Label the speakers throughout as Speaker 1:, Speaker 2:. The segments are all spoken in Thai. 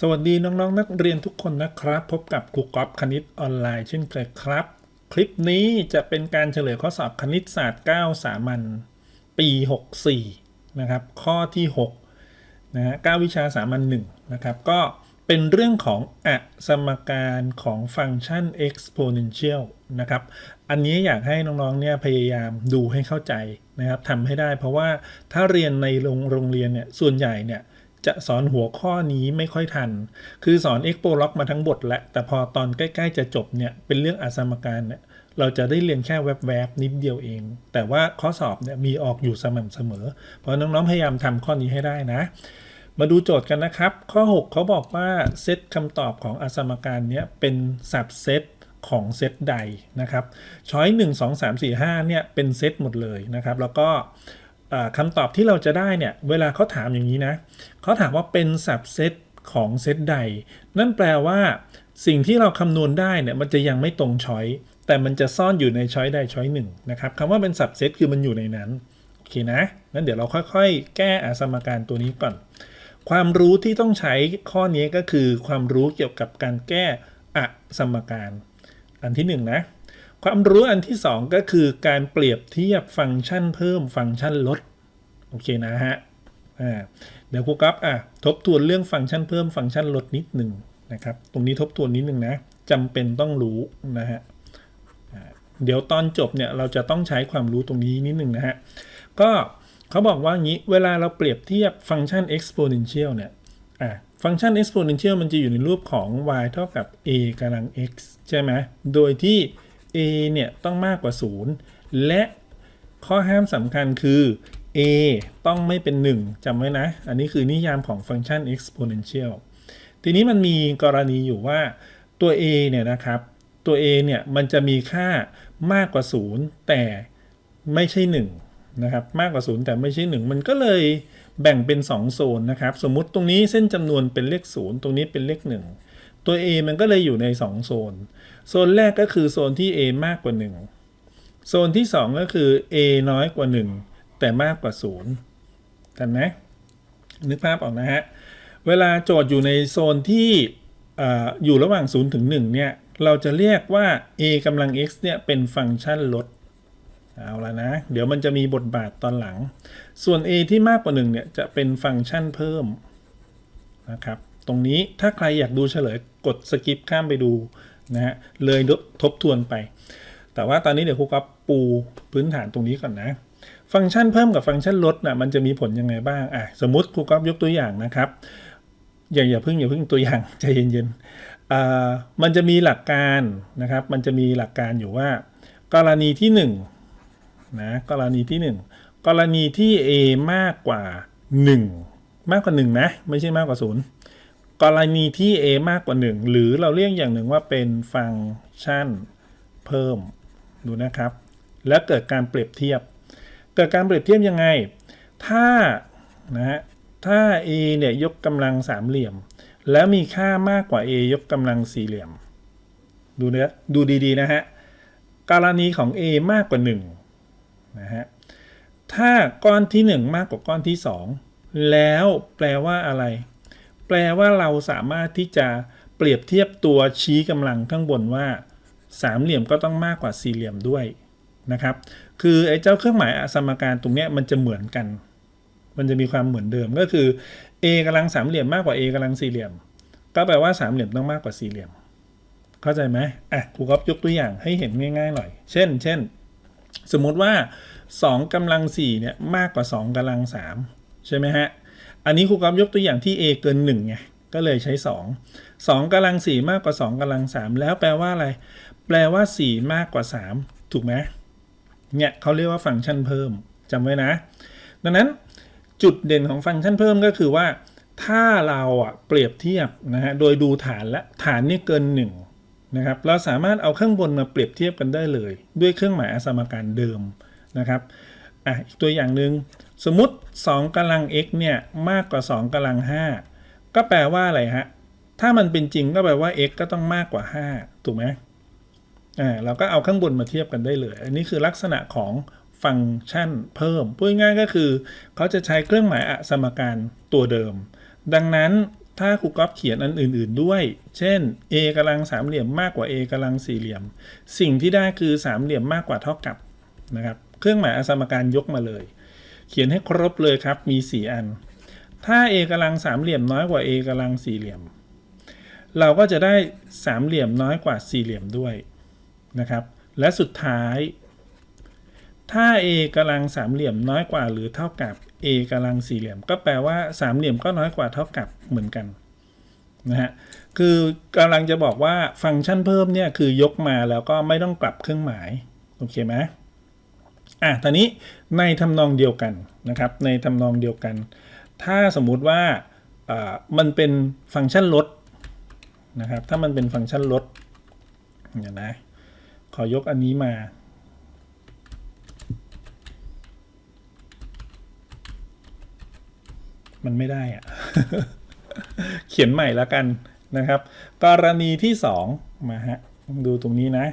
Speaker 1: สวัสดีน้องๆนักเรียนทุกคนนะครับ พบกับครูก๊อฟคณิตออนไลน์เช่นเคยครับ คลิปนี้จะเป็นการเฉลยข้อสอบคณิตศาสตร์ 9 สามัญปี 64 นะครับ ข้อที่6นะฮะ9วิชาสามัญ1นะครับ ก็เป็นเรื่องของอสมการของฟังก์ชัน exponential นะครับ อันนี้อยากให้น้องๆเนี่ยพยายามดูให้เข้าใจนะครับทำให้ได้เพราะว่าถ้าเรียนในโรงโรงเรียนเนี่ยส่วนใหญ่เนี่ย จะสอนหัวข้อนี้ไม่ค่อยทัน คือสอน expo log มาทั้งบทแหละ แต่พอตอนใกล้ ๆ จะจบเนี่ย เป็นเรื่องอสมการเนี่ย เราจะได้เรียนแค่แวบๆนิดเดียวเอง แต่ว่าข้อสอบเนี่ยมีออกอยู่สม่ำเสมอ เพราะน้องๆ พยายามทำข้อนี้ให้ได้นะ มาดูโจทย์กันนะครับ ข้อ 6 เขาบอกว่าเซตคำตอบของอสมการเนี้ยเป็นสับเซตของเซตใดนะครับ ช้อย 1 2 3 4 5เนี่ยเป็นเซตหมดเลยนะครับ แล้วก็ คำตอบที่เราจะได้เนี่ย เวลาเขาถามอย่างนี้นะเขาถามว่าเป็นสับเซตของเซตใด นั่นแปลว่า สิ่งที่เราคำนวณได้เนี่ยมันจะยังไม่ตรงช้อยแต่มันจะซ่อนอยู่ในช้อยใดช้อยหนึ่งนะครับคำว่าเป็นสับเซตคือมันอยู่ในนั้น โอเคนะงั้นเดี๋ยวเราค่อยๆ แก้อสมการตัวนี้ก่อน ความรู้ที่ต้องใช้ข้อนี้ก็คือความรู้เกี่ยวกับการแก้อสมการ อันที่หนึ่งนะ ความรู้อันที่สองก็คือการเปรียบเทียบฟังก์ชันเพิ่มฟังก์ชันลด โอเคนะฮะอ่าเดี๋ยวครูกั๊บอะทบทวนเรื่องฟังก์ชันเพิ่มฟังก์ชันลดนิดหนึ่งนะครับ ตรงนี้ทบทวนนิดหนึ่งนะจำเป็นต้องรู้นะฮะเดี๋ยวตอนจบเนี่ยเราจะต้องใช้ความรู้ตรงนี้นิดหนึ่งนะฮะ ก็เขาบอกว่างี้เวลาเราเปรียบเทียบฟังก์ชัน exponential เนี่ยอะฟังก์ชัน exponential มันจะอยู่ในรูปของ y เท่ากับ a กำลัง x ใช่ไหมโดยที่ a เนี่ยต้องมากกว่า 0 และข้อห้ามสำคัญคือ a ต้องไม่เป็น 1จำไว้นะ อันนี้คือนิยามของฟังก์ชัน exponential ทีนี้มันมีกรณีอยู่ว่าตัว a เนี่ยนะครับ ตัว a เนี่ยมันจะมีค่ามากกว่า 0 แต่ไม่ใช่ 1 นะครับ มากกว่า 0 แต่ไม่ใช่ 1 มันก็เลยแบ่งเป็น 2 โซนนะครับ สมมุติตรงนี้เส้นจำนวนเป็นเลข 0 ตรงนี้เป็นเลข 1 ตัว a มันก็เลยอยู่ใน 2 โซน โซนแรกก็คือโซนที่ a มากกว่า 1 โซนที่ 2 ก็คือ a น้อยกว่า 1 แต่มากกว่า 0 กันไหมนึกภาพออกนะฮะ เวลาโจทย์อยู่ในโซนที่ออยู่ระหว่าง 0 ถึง 1 เนี่ย เราจะเรียกว่า a กำลัง x เนี่ย เป็นฟังก์ชันลด เอาละนะ เดี๋ยวมันจะมีบทบาทตอนหลัง ส่วน a ที่มากกว่า 1 เนี่ย จะเป็นฟังก์ชันเพิ่มนะครับ ตรงนี้ถ้าใครอยากดูเฉลย กดสกิปข้ามไปดูนะฮะเลยทบทวนไป แต่ว่าตอนนี้เดี๋ยวครูก็ปูพื้นฐานตรงนี้ก่อนนะ ฟังก์ชันเพิ่มกับฟังก์ชันลดนะมันจะมีผลยังไงบ้างอะสมมติครูก๊อฟยกตัวอย่างนะครับ อย่าอย่าเพิ่งอย่าเพิ่งตัวอย่างใจเย็นๆอ่ามันจะมีหลักการนะครับ มันจะมีหลักการอยู่ว่า กรณีที่1นะกรณีที่ 1 กรณีที่ a มากกว่า 1 มากกว่า 1 นะ ไม่ใช่มากกว่า 0 กรณีที่ a มากกว่า 1 หรือเราเรียกอย่างหนึ่งว่าเป็นฟังก์ชันเพิ่มดูนะครับ แล้วเกิดการเปรียบเทียบ เกิดการเปรียบเทียบยังไง ถ้านะฮะถ้า a เนี่ยยกกำลังสามเหลี่ยม แล้วมีค่ามากกว่า a ยกกำลังสี่เหลี่ยม ดูเนื้อดูดีๆนะฮะกรณีของ a มากกว่า1นะฮะถ้าก้อนที่ 1 มากกว่าก้อนที่ 2 แล้วแปลว่าอะไร แปลว่าเราสามารถที่จะเปรียบเทียบตัวชี้กำลังข้างบนว่า สามเหลี่ยมก็ต้องมากกว่าสี่เหลี่ยมด้วยนะครับ คือไอ้เจ้าเครื่องหมายสมการตรงเนี้ยมันจะเหมือนกัน มันจะมีความเหมือนเดิมก็คือ a กำลังสามเหลี่ยมมากกว่า a กำลังสี่เหลี่ยม ก็แปลว่าสามเหลี่ยมต้องมากกว่าสี่เหลี่ยม เข้าใจไหมอะครูก๊อฟยกตัวอย่างให้เห็นง่ายๆหน่อย เช่น เช่น สมมุติว่า2กำลัง4เนี่ยมากกว่า 2กำลัง3ใช่ไหมฮะ อันนี้ครูก๊อฟยกตัวอย่างที่ a เกิน1ไงก็เลยใช้ 2 2กำลัง 4 มากกว่า 2กำลัง 3 แล้วแปลว่าอะไร แปลว่า 4 มากกว่า 3 ถูกไหมเนี่ยเขาเรียกว่าฟังก์ชันเพิ่มจำไว้นะ ดังนั้นจุดเด่นของฟังก์ชันเพิ่มก็คือว่า ถ้าเราอะเปรียบเทียบนะฮะโดยดูฐานและฐานนี่เกิน 1 นะครับ เราสามารถเอาข้างบนมาเปรียบเทียบกันได้เลย ด้วยเครื่องหมายอสมการเดิมนะครับ อะอีกตัวอย่างหนึ่งสมมติ 2กำลัง x เนี่ยมากกว่า 2กำลัง 5 ก็แปลว่าอะไรฮะ ถ้ามันเป็นจริงก็แปลว่า x ก็ต้องมากกว่า 5 ถูกไหมอ่าเราก็เอาข้างบนมาเทียบกันได้เลย อันนี้คือลักษณะของฟังก์ชันเพิ่มพูดง่ายก็คือ เขาจะใช้เครื่องหมายอสมการตัวเดิม ดังนั้นถ้าครูก๊อฟเขียนอันอื่น ๆ ด้วย เช่น a กำลังสามเหลี่ยมมากกว่า a กำลังสี่เหลี่ยม สิ่งที่ได้คือสามเหลี่ยมมากกว่าเท่ากับนะครับ เครื่องหมายอสมการยกมาเลย เขียนให้ครบเลยครับมี 4 อัน ถ้า a กำลังสามเหลี่ยมน้อยกว่า a กำลังสี่เหลี่ยม เราก็จะได้สามเหลี่ยมน้อยกว่าสี่เหลี่ยมด้วยนะครับ และสุดท้าย ถ้า a กำลังสามเหลี่ยมน้อยกว่าหรือเท่ากับ a กำลังสี่เหลี่ยม ก็แปลว่าสามเหลี่ยมก็น้อยกว่าเท่ากับเหมือนกันนะฮะคือกำลังจะบอกว่าฟังก์ชันเพิ่มเนี่ยคือยกมาแล้วก็ไม่ต้องกลับเครื่องหมาย โอเคไหม อะตอนนี้ในทำนองเดียวกันนะครับ ในทำนองเดียวกัน ถ้าสมมุติว่าอ่ามันเป็นฟังก์ชันลดนะครับ ถ้ามันเป็นฟังก์ชันลดเดี๋ยวนะ ขอยกอันนี้มา มันไม่ได้อะเขียนใหม่แล้วกันนะครับ กรณีที่ 2 มาฮะ ดูตรงนี้นะ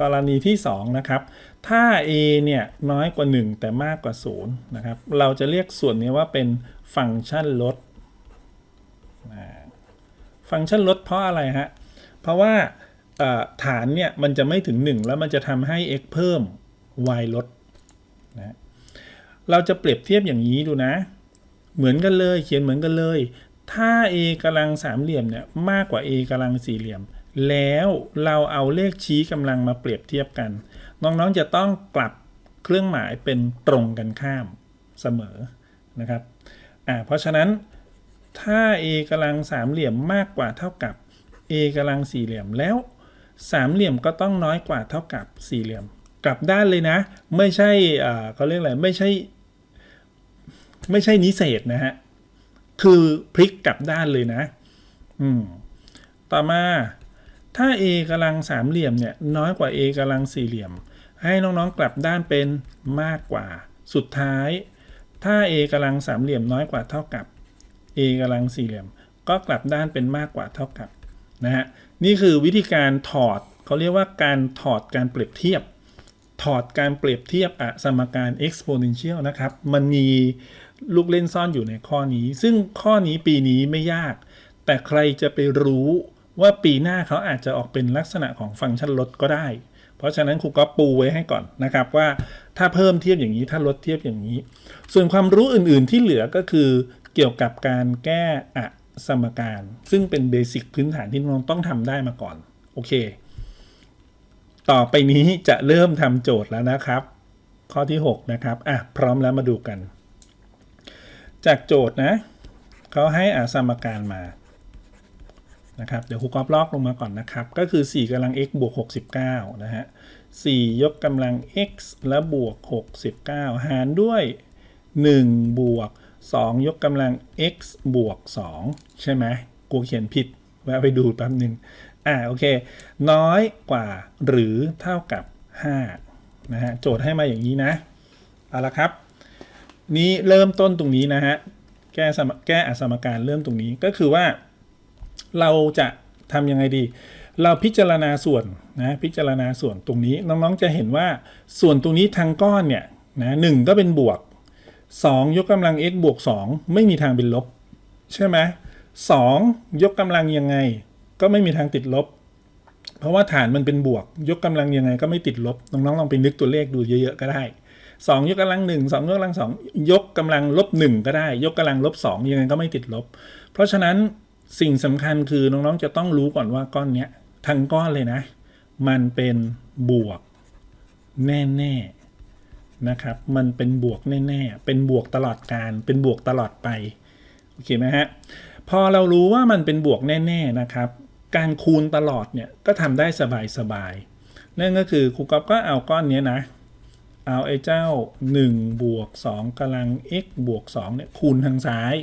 Speaker 1: กรณีที่ 2 นะครับ ถ้า a เนี่ยน้อยกว่า 1 แต่มากกว่า 0 นะครับ เราจะเรียกส่วนนี้ว่าเป็นฟังก์ชันลด ฟังก์ชันลดเพราะอะไรฮะ เพราะว่าฐานเนี่ยมันจะไม่ถึง 1 แล้วมันจะทำให้ x เพิ่ม y ลดนะเราจะเปรียบเทียบอย่างนี้ดูนะ เหมือนกันเลยเขียนเหมือนกันเลย ถ้า a กำลังสามเหลี่ยมเนี่ยมากกว่า a กำลังสี่เหลี่ยม แล้วเราเอาเลขชี้กำลังมาเปรียบเทียบกัน น้องๆจะต้องกลับเครื่องหมายเป็นตรงกันข้ามเสมอนะครับอ่าเพราะฉะนั้นถ้า a กำลังสามเหลี่ยมมากกว่าเท่ากับ a กำลังสี่เหลี่ยมแล้วสามเหลี่ยมก็ต้องน้อยกว่าเท่ากับสี่เหลี่ยม กลับด้านเลยนะ ไม่ใช่อ่าเขาเรียกอะไรไม่ใช่ ไม่ใช่นิเศษนะฮะคือพลิกกลับด้านเลยนะ อืมต่อมา ถ้า a กำลังสามเหลี่ยมเนี่ยน้อยกว่า a กำลังสี่เหลี่ยม ให้น้องๆกลับด้านเป็นมากกว่า สุดท้าย ถ้า a กำลังสามเหลี่ยมน้อยกว่าเท่ากับ a กำลังสี่เหลี่ยม ก็กลับด้านเป็นมากกว่าเท่ากับนะฮะนี่คือวิธีการถอดเขาเรียกว่าการถอดการเปรียบเทียบ ถอดการเปรียบเทียบอะสมการ exponential นะครับ มันมีลูกเล่นซ่อนอยู่ในข้อนี้ ซึ่งข้อนี้ปีนี้ไม่ยาก แต่ใครจะไปรู้ ว่าปีหน้าเขาอาจจะออกเป็นลักษณะของฟังก์ชันลดก็ได้ เพราะฉะนั้นครูก็ปูไว้ให้ก่อนนะครับว่าถ้าเพิ่มเทียบอย่างนี้ถ้าลดเทียบอย่างนี้ ส่วนความรู้อื่นๆที่เหลือก็คือเกี่ยวกับการแก้อะสมการ ซึ่งเป็นเบสิกพื้นฐานที่น้องต้องทำได้มาก่อน โอเค ต่อไปนี้จะเริ่มทำโจทย์แล้วนะครับ ข้อที่ 6 นะครับ อะ พร้อมแล้วมาดูกัน จากโจทย์นะ เขาให้อาสมการมา นะครับเดี๋ยวครูกอฟลอกลงมาก่อนนะครับ ก็คือ 4กำลัง x บวก 69 นะฮะ4ยกกำลัง x แล้วบวก 69 หารด้วย 1 บวก 2 ยกกำลัง x บวก 2 ใช่ไหมกูเขียนผิดแวะไปดูแป๊บหนึ่งอ่าโอเค น้อยกว่าหรือเท่ากับ 5 นะฮะ โจทย์ให้มาอย่างนี้นะ เอาละครับ นี้เริ่มต้นตรงนี้นะฮะ แก้แก้อสมการเริ่มตรงนี้ก็คือว่า เราจะทำยังไงดี เราพิจารณาส่วนนะพิจารณาส่วนตรงนี้น้องๆจะเห็นว่าส่วนตรงนี้ทางก้อนเนี่ยนะหนึ่งก็เป็นบวก 2 ยกกำลัง x บวก 2 ไม่มีทางเป็นลบ ใช่ไหมสองยกกำลังยังไง ก็ไม่มีทางติดลบ เพราะว่าฐานมันเป็นบวก ยกกำลังยังไงก็ไม่ติดลบน้องๆลองไปนึกตัวเลขดูเยอะๆก็ได้2ยกกำลัง1 2ยกกำลัง2ยกกำลังลบ1ก็ได้ ยกกำลังลบ2ยังไงก็ไม่ติดลบ เพราะฉะนั้น สิ่งสำคัญคือน้องๆจะต้องรู้ก่อนว่าก้อนเนี้ยทั้งก้อนเลยนะ มันเป็นบวกแน่ๆนะครับ มันเป็นบวกแน่ๆ เป็นบวกตลอดการ เป็นบวกตลอดไป โอเคไหมฮะ พอเรารู้ว่ามันเป็นบวกแน่ ๆ นะครับ การคูณตลอดเนี่ยก็ทำได้สบายๆ นั่นก็คือครูก๊อฟก็เอาก้อนเนี้ยนะ เอาไอ้เจ้า1บวก2กำลัง x บวก2เนี่ยคูณทางซ้าย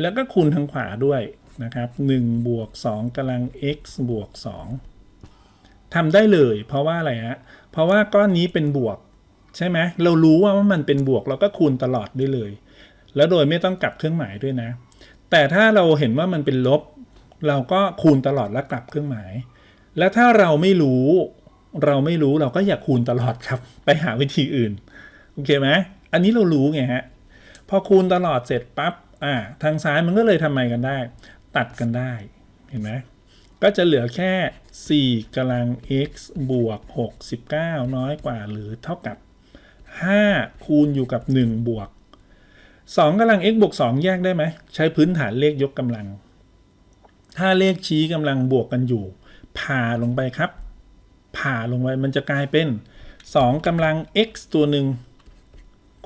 Speaker 1: แล้วก็คูณทางขวาด้วย นะครับ1บวก2กำลัง x บวก 2ทำได้เลย เพราะว่าอะไรฮะเพราะว่าก้อนนี้เป็นบวกใช่ไหมเรารู้ว่ามันเป็นบวกเราก็คูณตลอดได้เลย แล้วโดยไม่ต้องกลับเครื่องหมายด้วยนะ แต่ถ้าเราเห็นว่ามันเป็นลบ เราก็คูณตลอดแล้วกลับเครื่องหมาย แล้วถ้าเราไม่รู้ เราไม่รู้เราก็อย่าคูณตลอดครับ ไปหาวิธีอื่นโอเคไหมอันนี้เรารู้ไงฮะพอคูณตลอดเสร็จปั๊บอ่าทางซ้ายมันก็เลยทำไมกันได้ ตัดกันได้เห็นไหมก็จะเหลือแค่ 4กำลัง x บวก 69 น้อยกว่าหรือเท่ากับ 5 คูณอยู่กับ 1 บวก 2กำลัง x บวก 2 แยกได้ไหม ใช้พื้นฐานเลขยกกำลัง ถ้าเลขชี้กำลังบวกกันอยู่ ผ่าลงไปครับ ผ่าลงไปมันจะกลายเป็น 2กำลัง x ตัวหนึ่ง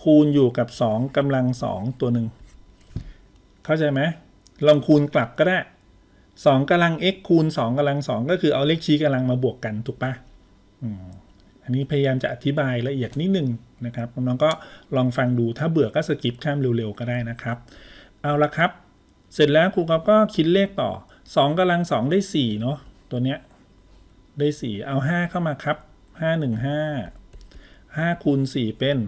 Speaker 1: คูณอยู่กับ 2กำลัง 2 ตัวหนึ่งเข้าใจไหม ลองคูณกลับก็ได้ 2กำลัง x คูณ 2กำลัง 2 ก็คือเอาเลขชี้กำลังมาบวกกันถูกปะอันนี้พยายามจะอธิบายละเอียดนิดนึงนะครับน้องๆก็ลองฟังดูถ้าเบื่อก็สกิปข้ามเร็วๆก็ได้นะครับ เอาละครับ เสร็จแล้วครูก็คิดเลขต่อ 2กำลัง 2 ได้4เนาะตัวเนี้ยได้ 4 เอา 5 เข้ามาครับ 5 1 5 5คูณ4เป็น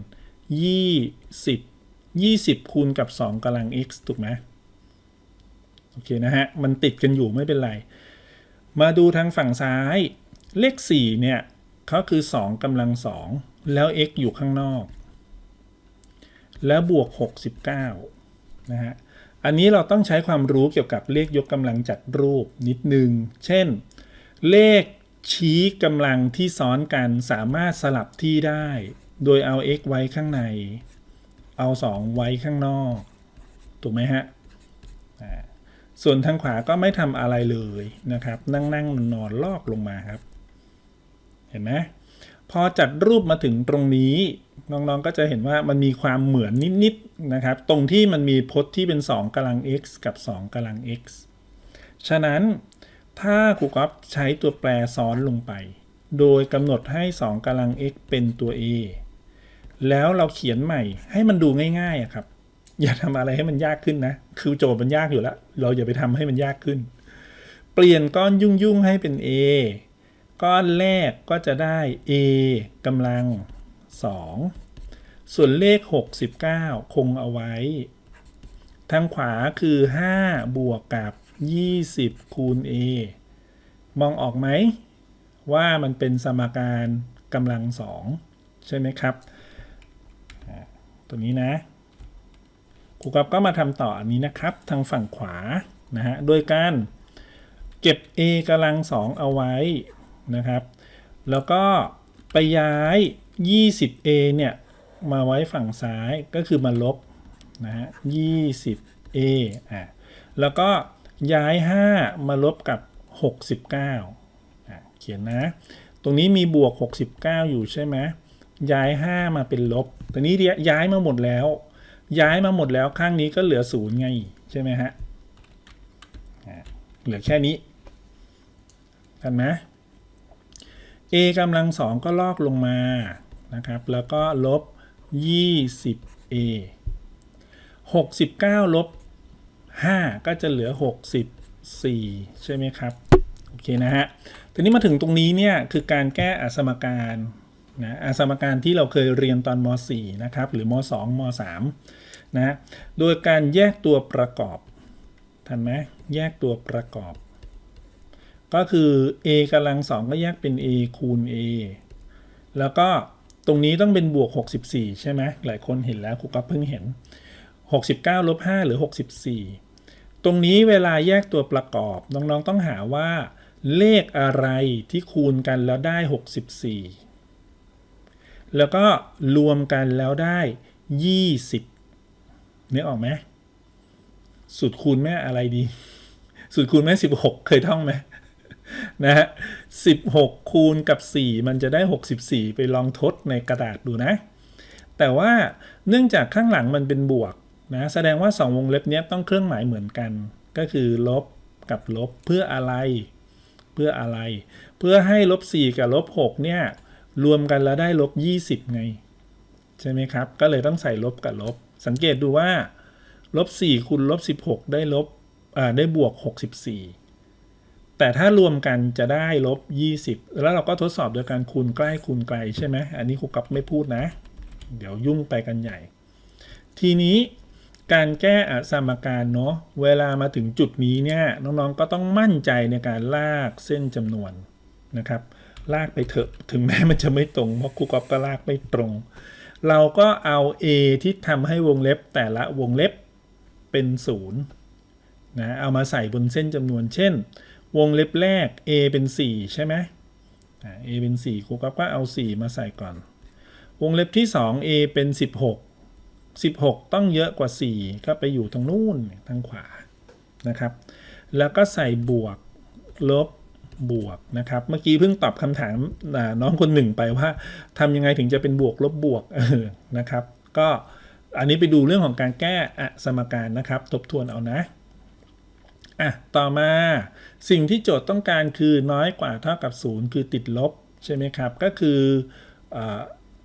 Speaker 1: 20 20 คูณกับ 2กำลัง x ถูกไหม โอเคนะฮะ มันติดกันอยู่ไม่เป็นไร มาดูทางฝั่งซ้าย เลข 4 เนี่ยเขาคือ 2กำลัง 2 แล้ว x อยู่ข้างนอก แล้วบวก 69 นะฮะ อันนี้เราต้องใช้ความรู้เกี่ยวกับเลขยกกำลังจัดรูปนิดนึง เช่น เลขชี้กำลังที่ซ้อนกันสามารถสลับที่ได้ โดยเอา x ไว้ข้างใน เอา 2 ไว้ข้างนอก ถูกไหมฮะอ่า ส่วนทางขวาก็ไม่ทำอะไรเลยนะครับ นั่งนั่งนอนลอกลงมาครับ เห็นไหมพอจัดรูปมาถึงตรงนี้น้องๆก็จะเห็นว่ามันมีความเหมือนนิดๆนะครับ ตรงที่มันมีพจน์ที่เป็น 2กำลัง x กับ 2กำลัง x ฉะนั้นถ้าครูก๊อฟใช้ตัวแปรซ้อนลงไป โดยกำหนดให้ 2กำลัง x เป็นตัว a แล้วเราเขียนใหม่ให้มันดูง่ายๆครับ อย่าทำอะไรให้มันยากขึ้นนะ คือโจทย์มันยากอยู่แล้ว เราอย่าไปทำให้มันยากขึ้น เปลี่ยนก้อนยุ่งๆให้เป็น a ก้อนแรกก็จะได้ a กำลัง 2 ส่วนเลข 69 คงเอาไว้ ทางขวาคือ 5 บวกกับ 20 คูณ a มองออกไหม ว่ามันเป็นสมการกำลัง 2 ใช่ไหมครับ ตัวนี้นะ ครูกับก็มาทำต่ออันนี้นะครับ ทางฝั่งขวานะฮะโดยการเก็บ a กำลัง2เอาไว้นะครับ แล้วก็ไปย้าย 20a เนี่ย มาไว้ฝั่งซ้ายก็คือมาลบนะฮะ 20a อะแล้วก็ย้าย 5 มาลบกับ 69อะเขียนนะ ตรงนี้มีบวก 69 อยู่ใช่ไหมย้าย 5 มาเป็นลบตอนนี้ย้ายมาหมดแล้ว ย้ายมาหมดแล้วข้างนี้ก็เหลือศูนย์ไงใช่ไหมฮะเหลือแค่นี้กันไหม a กำลังสองก็ลอกลงมานะครับ แล้วก็ลบ 20a 69 ลบ 5 ก็จะเหลือ 64 ใช่ไหมครับ โอเคนะฮะ ทีนี้มาถึงตรงนี้เนี่ย คือการแก้อสมการนะอสมการที่เราเคยเรียนตอนม .4 นะครับ หรือม 2 ม 3 นะโดยการแยกตัวประกอบทันไหมแยกตัวประกอบ ก็คือ a กำลัง2ก็แยกเป็น a คูณ a แล้วก็ตรงนี้ต้องเป็นบวก 64 ใช่ไหมหลายคนเห็นแล้วครูก็เพิ่งเห็น 69ลบ5หรือ 64 ตรงนี้เวลาแยกตัวประกอบ น้องๆต้องหาว่า เลขอะไรที่คูณกันแล้วได้ 64 แล้วก็รวมกันแล้วได้ 20 นึกออกไหมสูตรคูณแม่อะไรดี สูตรคูณแม่16เคยท่องไหมนะฮะ16คูณกับ4มันจะได้64ไปลองทดในกระดาษดูนะ แต่ว่าเนื่องจากข้างหลังมันเป็นบวกนะแสดงว่า2วงเล็บนี้ต้องเครื่องหมายเหมือนกัน ก็คือลบกับลบเพื่ออะไร เพื่ออะไร เพื่อให้ลบ4กับลบ6เนี่ยรวมกันแล้วได้ลบ20ไง ใช่ไหมครับ ก็เลยต้องใส่ลบกับลบ สังเกตดูว่าลบ4คูณลบ16 ได้ลบได้บวก 64 แต่ถ้ารวมกันจะได้ลบ 20 แล้วเราก็ทดสอบโดยการคูณใกล้คูณไกลใช่ไหมอันนี้ครูกับไม่พูดนะ เดี๋ยวยุ่งไปกันใหญ่ ทีนี้การแก้อสมการเนาะเวลามาถึงจุดนี้เนี่ยน้องๆก็ต้องมั่นใจในการลากเส้นจำนวนนะครับ ลากไปเถอะถึงแม้มันจะไม่ตรงเพราะครูกอฟก็ลากไม่ตรง เราก็เอา a ที่ทำให้วงเล็บแต่ละวงเล็บเป็นศูนย์นะเอามาใส่บนเส้นจำนวนเช่น วงเล็บแรก a เป็น 4 ใช่ไหม a เป็น4ครูก็เอา 4 มาใส่ก่อน วงเล็บที่ 2 a เป็น 16 16 ต้องเยอะกว่า 4 ก็ไปอยู่ทางนู้นทางขวานะครับ แล้วก็ใส่บวกลบ บวกนะครับ เมื่อกี้เพิ่งตอบคำถามน้องคนหนึ่งไปว่าทำยังไงถึงจะเป็นบวกลบบวกนะครับ ก็อันนี้ไปดูเรื่องของการแก้อสมการนะครับ ทบทวนเอานะอะต่อมาสิ่งที่โจทย์ต้องการคือน้อยกว่าเท่ากับ 0 คือติดลบใช่ไหมครับ ก็คืออ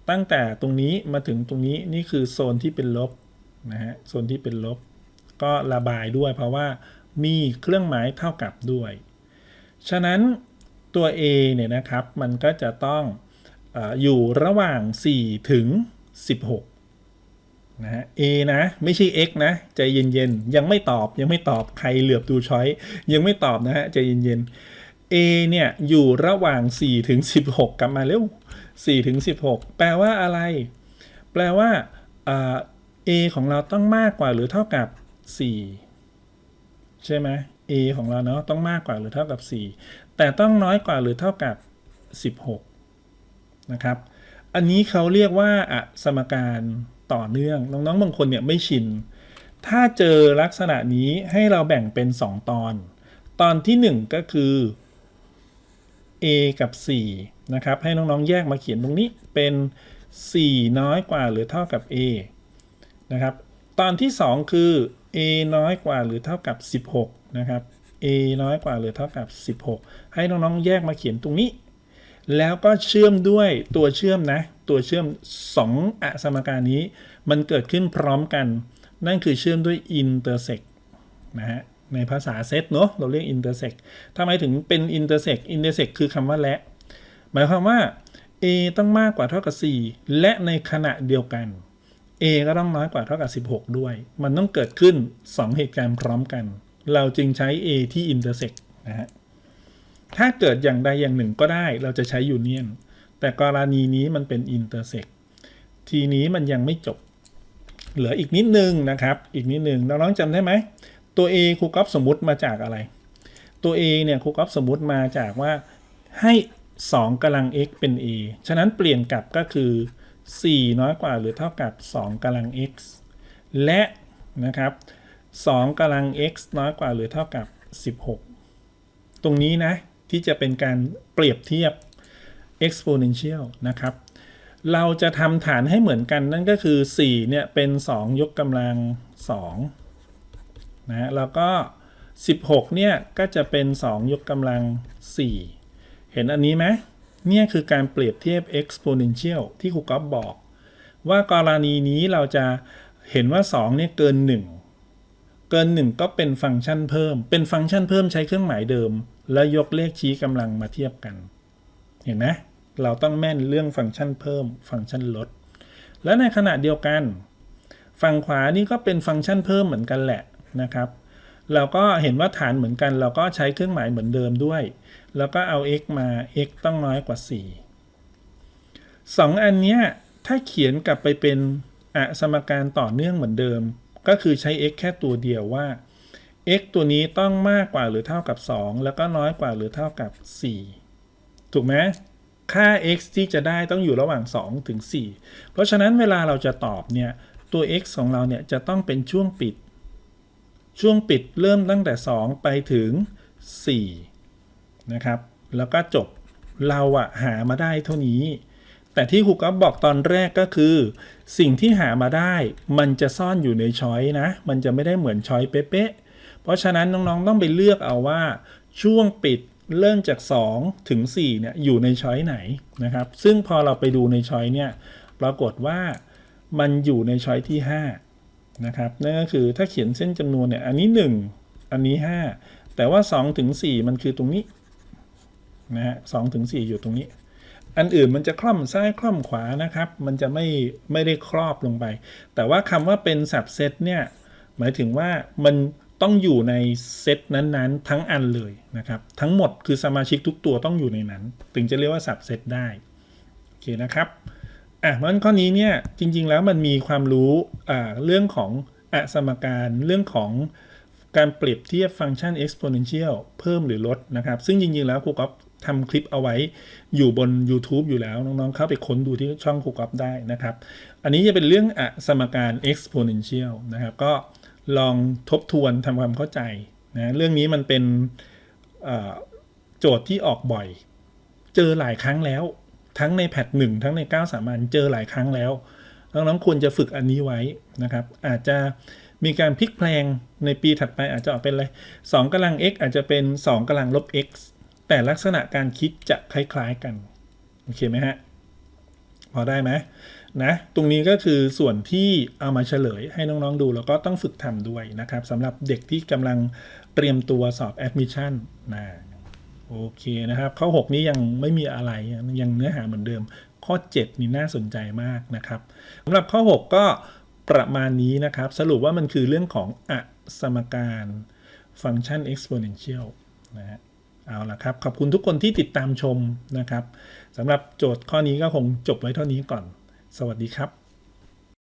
Speaker 1: ตั้งแต่ตรงนี้มาถึงตรงนี้นี่คือโซนที่เป็นลบนะฮะโซนที่เป็นลบ ก็ระบายด้วยเพราะว่ามีเครื่องหมายเท่ากับด้วย ฉะนั้นตัว a เนี่ยนะครับ มันก็จะต้องออยู่ระหว่าง 4 ถึง 16 นะฮะ A นะ ไม่ใช่ x นะ ใจเย็นๆ ยังไม่ตอบยังไม่ตอบใครเหลือบดูช้อย ยังไม่ตอบนะฮะ ใจเย็นๆ A เนี่ย อยู่ระหว่าง 4 ถึง 16 กลับมาเร็ว 4 ถึง 16 แปลว่าอะไร แปลว่าอ่า A ของเราต้องมากกว่าหรือเท่ากับ 4 ใช่ไหม A ของเราเนาะต้องมากกว่าหรือเท่ากับ 4 แต่ต้องน้อยกว่าหรือเท่ากับ 16 นะครับ อันนี้เขาเรียกว่าอะสมการต่อเนื่อง น้องๆบางคนเนี่ยไม่ชิน ถ้าเจอลักษณะนี้ให้เราแบ่งเป็น 2 ตอน ตอนที่ 1 ก็คือ a กับ 4 นะครับ ให้น้องๆแยกมาเขียนตรงนี้เป็น 4 น้อยกว่าหรือเท่ากับ a นะครับ ตอนที่ 2 คือ a น้อยกว่าหรือเท่ากับ 16 นะครับ a น้อยกว่าหรือเท่ากับ 16 ให้น้องๆแยกมาเขียนตรงนี้ แล้วก็เชื่อมด้วยตัวเชื่อมนะ ตัวเชื่อม 2อะสมการนี้ มันเกิดขึ้นพร้อมกัน นั่นคือเชื่อมด้วย intersect นะฮะในภาษาเซตเนอะเราเรียก intersect ทำไมถึงเป็น intersect intersect คือคำว่าและ หมายความว่า a ต้องมากกว่าเท่ากับ 4 และในขณะเดียวกัน a ก็ต้องน้อยกว่าเท่ากับ 16 ด้วย มันต้องเกิดขึ้น 2 เหตุการณ์พร้อมกัน เราจึงใช้ a ที่ intersect นะฮะ ถ้าเกิดอย่างใดอย่างหนึ่งก็ได้เราจะใช้ยูเนียนแต่กรณีนี้มันเป็น intersect ทีนี้มันยังไม่จบ เหลืออีกนิดนึงนะครับ อีกนิดนึงน้องๆจำได้ไหม ตัว a ครูก๊อฟสมมติมาจากอะไร ตัว a เนี่ยครูก๊อฟสมมติมาจากว่าให้2กำลัง x เป็น a ฉะนั้นเปลี่ยนกลับก็คือ 4 น้อยกว่าหรือเท่ากับ 2กำลัง x และนะครับ 2กำลัง x น้อยกว่าหรือเท่ากับ 16 ตรงนี้นะ ที่จะเป็นการเปรียบเทียบ exponential นะครับ เราจะทำฐานให้เหมือนกันนั่นก็คือ 4 เนี่ย เป็น 2 ยกกำลัง2นะแล้วก็ 16 เนี่ย ก็จะเป็น 2 ยกกำลัง 4 เห็นอันนี้ไหมเนี่ยคือการเปรียบเทียบ exponential ที่ครูก๊อฟบอก ว่ากรณีนี้เราจะเห็นว่า 2 เนี่ย เกิน 1 เกิน 1 ก็เป็นฟังก์ชันเพิ่ม เป็นฟังก์ชันเพิ่มใช้เครื่องหมายเดิม แล้วยกเลขชี้กำลังมาเทียบกัน เห็นไหมเราต้องแม่นเรื่องฟังก์ชันเพิ่ม ฟังก์ชันลด และในขณะเดียวกัน ฝั่งขวานี่ก็เป็นฟังก์ชันเพิ่มเหมือนกันแหละนะครับ เราก็เห็นว่าฐานเหมือนกัน เราก็ใช้เครื่องหมายเหมือนเดิมด้วย แล้วก็เอา x มา x ต้องน้อยกว่า4สองอันเนี้ยถ้าเขียนกลับไปเป็นอสมการต่อเนื่องเหมือนเดิม ก็คือใช้ x แค่ตัวเดียวว่า x ตัวนี้ต้องมากกว่าหรือเท่ากับ 2 แล้วก็น้อยกว่าหรือเท่ากับ 4 ถูกไหมค่า x ที่จะได้ต้องอยู่ระหว่าง 2 ถึง 4 เพราะฉะนั้นเวลาเราจะตอบเนี่ย ตัว x ของเราเนี่ยจะต้องเป็นช่วงปิด ช่วงปิดเริ่มตั้งแต่ 2 ไปถึง 4 นะครับ แล้วก็จบเราอะหามาได้เท่านี้ แต่ที่ครูก๊อฟบอกตอนแรกก็คือ สิ่งที่หามาได้ มันจะซ่อนอยู่ในช้อยนะ มันจะไม่ได้เหมือนช้อยเป๊ะๆเพราะฉะนั้นน้องๆต้องไปเลือกเอาว่าช่วงปิดเริ่มจาก 2 ถึง4เนี่ยอยู่ในช้อยไหนนะครับ ซึ่งพอเราไปดูในช้อยเนี่ยปรากฏว่ามันอยู่ในช้อยที่ 5 นะครับนั่นก็คือถ้าเขียนเส้นจำนวนเนี่ยอันนี้ 1 อันนี้ 5 แต่ว่า2ถึง4มันคือตรงนี้นะฮะสถึง4อยู่ตรงนี้ อันอื่นมันจะคล่อมซ้ายคล่อมขวานะครับ มันจะไม่ไม่ได้ครอบลงไป แต่ว่าคำว่าเป็นสับเซตเนี่ยหมายถึงว่ามันต้องอยู่ในเซตนั้นๆ ทั้งอันเลยนะครับ ทั้งหมดคือสมาชิกทุกตัวต้องอยู่ในนั้น ถึงจะเรียกว่าสับเซตได้โอเคนะครับอะเพราะฉะนั้นข้อนี้เนี่ยจริงๆแล้วมันมีความรู้อ่าเรื่องของอสมการเรื่องของการเปรียบเทียบฟังก์ชัน exponential เพิ่มหรือลดนะครับ ซึ่งจริงๆแล้วครูก๊อฟ ทำคลิปเอาไว้อยู่บน YouTube อยู่แล้ว น้องๆ เข้าไปค้นดูที่ช่องครูก๊อฟได้นะครับ อันนี้จะเป็นเรื่องอสมการ exponential นะครับ ก็ลองทบทวนทำความเข้าใจนะเรื่องนี้มันเป็นโจทย์ที่ออกบ่อย เจอหลายครั้งแล้ว ทั้งในแพทหนึ่งทั้งใน 9 สามัญเจอหลายครั้งแล้ว น้องๆควรจะฝึกอันนี้ไว้นะครับ อาจจะมีการพลิกแพลงในปีถัดไปอาจจะออกเป็นอะไร2กำลัง x อาจจะเป็น 2กำลังลบ x แต่ลักษณะการคิดจะคล้ายๆกัน โอเคไหมฮะ พอได้ไหมนะ ตรงนี้ก็คือส่วนที่เอามาเฉลยให้น้องๆดู แล้วก็ต้องฝึกทำด้วยนะครับสำหรับเด็กที่กำลังเตรียมตัวสอบ admission นะโอเคนะครับ ข้อ 6 นี้ยังไม่มีอะไรยังเนื้อหาเหมือนเดิม ข้อ 7 นี่น่าสนใจมากนะครับสำหรับข้อ 6 ก็ประมาณนี้นะครับ สรุปว่ามันคือเรื่องของอสมการฟังก์ชัน exponential นะฮะ เอาละครับ ขอบคุณทุกคนที่ติดตามชมนะครับสำหรับโจทย์ข้อนี้ก็คงจบไว้เท่านี้ก่อน สวัสดีครับ